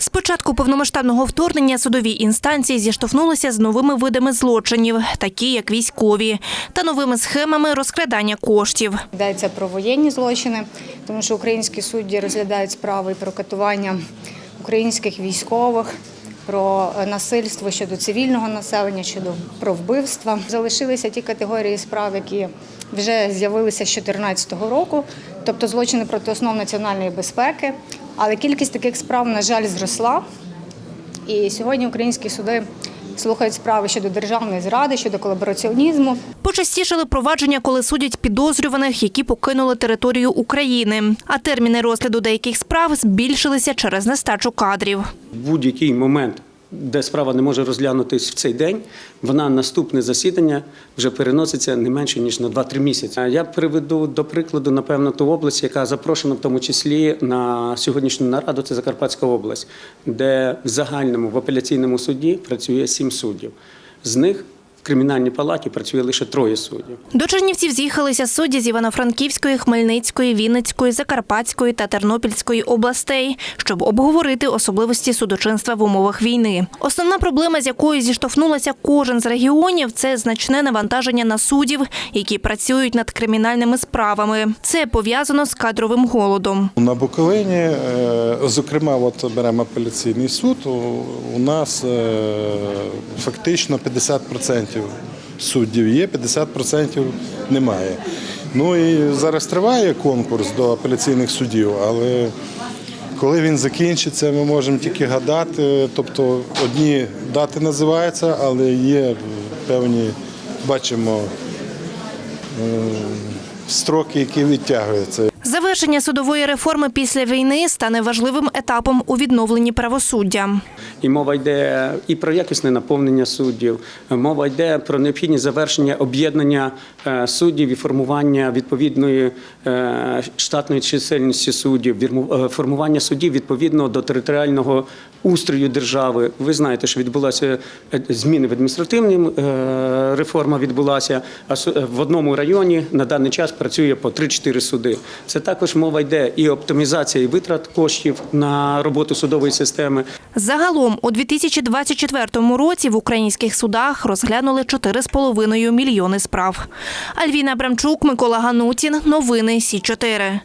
З початку повномасштабного вторгнення судові інстанції зіштовхнулися з новими видами злочинів, такі як військові, та новими схемами розкрадання коштів. Йдеться про воєнні злочини, тому що українські судді розглядають справи про катування українських військових, про насильство щодо цивільного населення, щодо про вбивства. Залишилися ті категорії справ, які вже з'явилися з 2014 року, тобто злочини проти основ національної безпеки. Але кількість таких справ, на жаль, зросла. І сьогодні українські суди слухають справи щодо державної зради, щодо колабораціонізму. Почастішили провадження, коли судять підозрюваних, які покинули територію України. А терміни розгляду деяких справ збільшилися через нестачу кадрів. В будь-який момент, де справа не може розглянутись в цей день, вона наступне засідання вже переноситься не менше ніж на 2-3 місяці. Я приведу до прикладу, напевно, ту область, яка запрошена в тому числі на сьогоднішню нараду. Це Закарпатська область, де в загальному в апеляційному суді працює сім суддів. З них в кримінальній палаті працює лише троє суддів. До Чернівців з'їхалися судді з Івано-Франківської, Хмельницької, Вінницької, Закарпатської та Тернопільської областей, щоб обговорити особливості судочинства в умовах війни. Основна проблема, з якою зіштовхнулася кожен з регіонів, це значне навантаження на суддів, які працюють над кримінальними справами. Це пов'язано з кадровим голодом. На Буковині, е, зокрема, от беремо апеляційний суд. у- нас е, фактично 50% суддів є, 50% немає. Ну і зараз триває конкурс до апеляційних суддів, але коли він закінчиться, ми можемо тільки гадати. Тобто одні дати називаються, але є певні, бачимо, е, строки, які відтягуються. Завершення судової реформи після війни стане важливим етапом у відновленні правосуддя. І мова йде і про якісне наповнення суддів. Мова йде про необхідність завершення об'єднання е, суддів і формування відповідної е, штатної чисельності суддів, е, формування суддів відповідно до територіального устрою держави. Ви знаєте, що відбулася зміни в адміністративній реформа відбулася. А в одному районі на даний час працює по 3-4 суди. Це також мова йде і оптимізація і витрат коштів на роботу судової системи. Загалом у 2024 році в українських судах розглянули 4,5 мільйони справ. Альвіна Брамчук, Микола Ганутін. Новини Сі 4